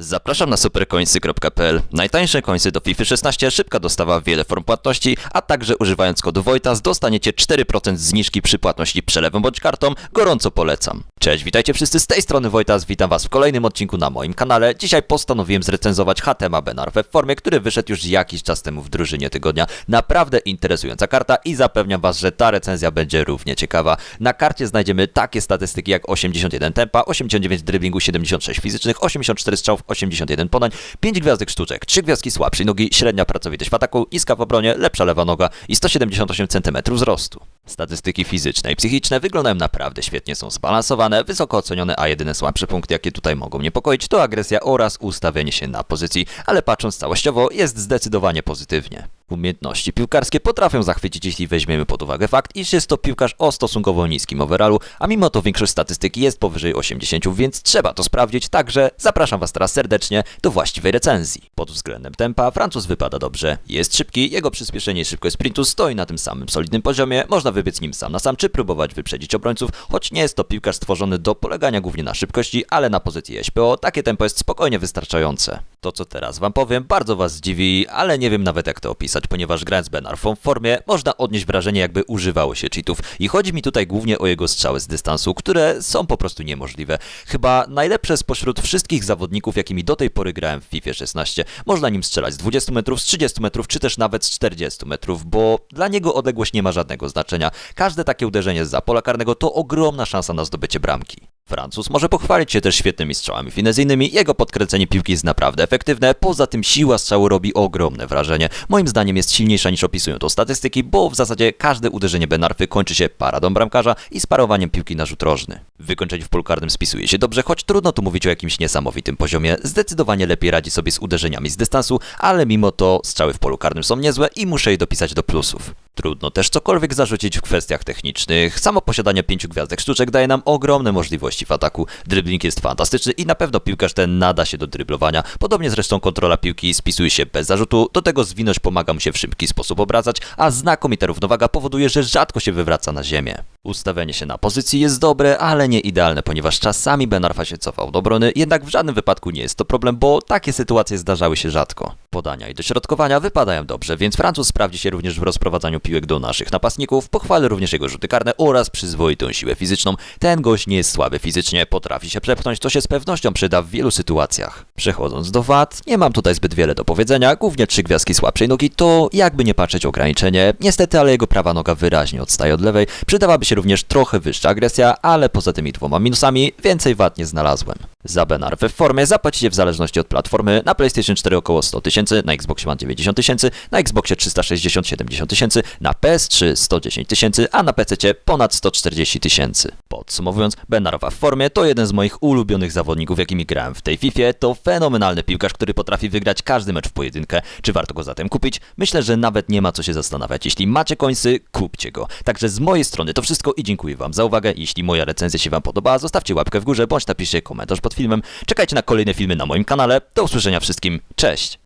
Zapraszam na supercoinsy.pl. Najtańsze coinsy do FIFA 16, szybka dostawa, wiele form płatności, a także używając kodu Wojtas dostaniecie 4% zniżki przy płatności przelewem bądź kartą. Gorąco polecam. Cześć, witajcie wszyscy z tej strony Wojtas, witam was w kolejnym odcinku na moim kanale. Dzisiaj postanowiłem zrecenzować HTMA Benarfę w formie, który wyszedł już jakiś czas temu w drużynie tygodnia. Naprawdę interesująca karta i zapewniam was, że ta recenzja będzie równie ciekawa. Na karcie znajdziemy takie statystyki jak 81 tempa, 89 driblingu, 76 fizycznych, 84 strzałów, 81 podań, 5 gwiazdek sztuczek, 3 gwiazdki słabszej nogi, średnia pracowitość w ataku, niska w obronie, lepsza lewa noga i 178 cm wzrostu. Statystyki fizyczne i psychiczne wyglądają naprawdę świetnie, są zbalansowane, wysoko ocenione, a jedyne słabsze punkty, jakie tutaj mogą niepokoić, to agresja oraz ustawienie się na pozycji, ale patrząc całościowo jest zdecydowanie pozytywnie. Umiejętności piłkarskie potrafią zachwycić, jeśli weźmiemy pod uwagę fakt, iż jest to piłkarz o stosunkowo niskim overallu, a mimo to większość statystyk jest powyżej 80, więc trzeba to sprawdzić, także zapraszam Was teraz serdecznie do właściwej recenzji. Pod względem tempa Francuz wypada dobrze, jest szybki, jego przyspieszenie i szybkość sprintu stoi na tym samym solidnym poziomie, można wybiec nim sam na sam, czy próbować wyprzedzić obrońców, choć nie jest to piłkarz stworzony do polegania głównie na szybkości, ale na pozycji SPO takie tempo jest spokojnie wystarczające. To co teraz Wam powiem bardzo Was zdziwi, ale nie wiem nawet jak to opisać, ponieważ grając Benarfą w formie można odnieść wrażenie jakby używało się cheatów i chodzi mi tutaj głównie o jego strzały z dystansu, które są po prostu niemożliwe. Chyba najlepsze spośród wszystkich zawodników, jakimi do tej pory grałem w FIFA 16. Można nim strzelać z 20 metrów, z 30 metrów, czy też nawet z 40 metrów, bo dla niego odległość nie ma żadnego znaczenia. Każde takie uderzenie z pola karnego to ogromna szansa na zdobycie bramki. Francuz może pochwalić się też świetnymi strzałami finezyjnymi, jego podkręcenie piłki jest naprawdę efektywne, poza tym siła strzału robi ogromne wrażenie. Moim zdaniem jest silniejsza niż opisują to statystyki, bo w zasadzie każde uderzenie Benarfy kończy się paradą bramkarza i sparowaniem piłki na rzut rożny. Wykończenie w polu karnym spisuje się dobrze, choć trudno tu mówić o jakimś niesamowitym poziomie. Zdecydowanie lepiej radzi sobie z uderzeniami z dystansu, ale mimo to strzały w polu karnym są niezłe i muszę je dopisać do plusów. Trudno też cokolwiek zarzucić w kwestiach technicznych. Samo posiadanie pięciu gwiazdek sztuczek daje nam ogromne możliwości w ataku. Dribbling jest fantastyczny i na pewno piłkarz ten nada się do dryblowania. Podobnie zresztą kontrola piłki spisuje się bez zarzutu, do tego zwinność pomaga mu się w szybki sposób obracać, a znakomita równowaga powoduje, że rzadko się wywraca na ziemię. Ustawienie się na pozycji jest dobre, ale nie idealne, ponieważ czasami Benarfa się cofał do obrony, jednak w żadnym wypadku nie jest to problem, bo takie sytuacje zdarzały się rzadko. Podania i dośrodkowania wypadają dobrze, więc Francuz sprawdzi się również w rozprowadzaniu piłek do naszych napastników, pochwalę również jego rzuty karne oraz przyzwoitą siłę fizyczną. Ten gość nie jest słaby fizycznie, potrafi się przepchnąć, to się z pewnością przyda w wielu sytuacjach. Przechodząc do wad, nie mam tutaj zbyt wiele do powiedzenia, głównie trzy gwiazdki słabszej nogi to jakby nie patrzeć ograniczenie. Niestety, ale jego prawa noga wyraźnie odstaje od lewej, przydałaby się również trochę wyższa agresja, ale poza tymi dwoma minusami więcej wad nie znalazłem. Za Benarfę w formie zapłacicie w zależności od platformy na PlayStation 4 około 100 tysięcy, na Xbox One 90 tysięcy, na Xboxie 360-70 tysięcy, na PS3 110 tysięcy, a na PC ponad 140 tysięcy. Podsumowując, Benarfa w formie to jeden z moich ulubionych zawodników, jakimi grałem w tej FIFA. To fenomenalny piłkarz, który potrafi wygrać każdy mecz w pojedynkę. Czy warto go zatem kupić? Myślę, że nawet nie ma co się zastanawiać. Jeśli macie końcy, kupcie go. Także z mojej strony to wszystko i dziękuję Wam za uwagę. Jeśli moja recenzja się Wam podobała, zostawcie łapkę w górze bądź napiszcie komentarz pod filmem. Czekajcie na kolejne filmy na moim kanale. Do usłyszenia wszystkim. Cześć!